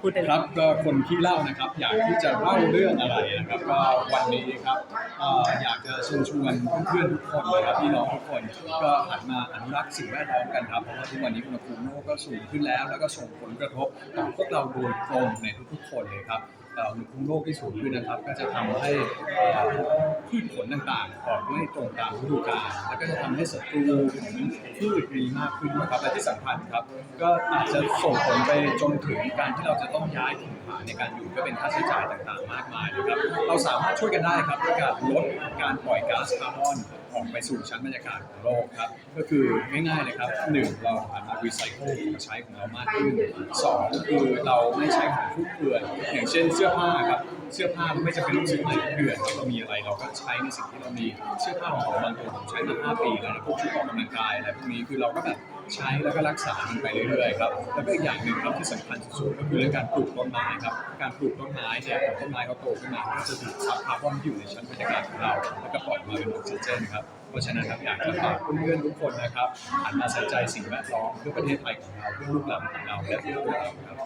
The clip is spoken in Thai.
พูดได้เลยครับก็คนที่เล่านะครับ อยากที่จะเล่าเรื่องอะไรนะครับ ก็วันนี้ครับเอ่ออยากจะเชิญชวนเพื่อนๆทุกคนนะครับพี่น้องทุกคนก็หันมาอนุรักษ์สิ่งแวดล้อมกันครับเพราะว่าทุกวันนี้อุณหภูมิโลกก็สูงขึ้นแล้ว แล้วก็ส่งผลกระทบต่อพวกเราโดยตรงในทุกๆคนเลยครับอุณหภูมิโลกที่สูงขึ้นนะครับ ก็จะทำให้พืชผลต่างๆออกไม่ตรงตามฤดูกาลแล้วก็จะทำให้ศัตรูของพืชมีมากขึ้นนะครับและที่สำคัญครับ ก็อาจจะส่งผลไปจนถึงการที่เราจะต้องย้ายถิ่นฐานในการอยู่ก็เป็นค่าใช้จ่ายต่างๆ มากมายนะครับเราสามารถช่วยกันได้ครับด้วยการลดการปล่อยก๊าซคาร์บอนออกไปสู่ชั้นบรรยากาศของโลกครับ ก็คือง่ายๆเลยครับหนึ่งเราหันมารีไซเคิลของใช้ของเรามากขึ้นสองคือเราไม่ใช้ของฟุ่มเฟือยอย่างเช่นสื้อผ้าครับเสื้อผ้าไม่จำเป็นต้องซื้อใหม่ทุกเดือนเรามีอะไรเราก็ใช้ในสิ่งที่เรามีเสื้อผ้าของผมบางตัวผมใช้มา 5 ปีแล้วนะพวกชุดออกกำลังกายอะไรพวกนี้คือเราก็แบบใช้แล้วก็รักษามันไปเรื่อยๆครับแล้วก็อีกอย่างหนึ่งครับที่สำคัญสุดๆก็คือเรื่องการปลูกต้นไม้ครับการปลูกต้นไม้เนี่ยต้นไม้เขาโตขึ้นมาก็จะดูดซับคาร์บอนที่อยู่ในชั้นบรรยากาศของเราแล้วก็ปล่อยมาเป็นออกซิเจนครับเพราะฉะนั้นครับอยากจะฝากเพื่อนๆทุกคนนะครับหันมาใส่ใจสิ่งแวดล้อมเพื่อประเทศไทยของเราเพื่อลูกหลานของเราและเพื่อตัวเราครับ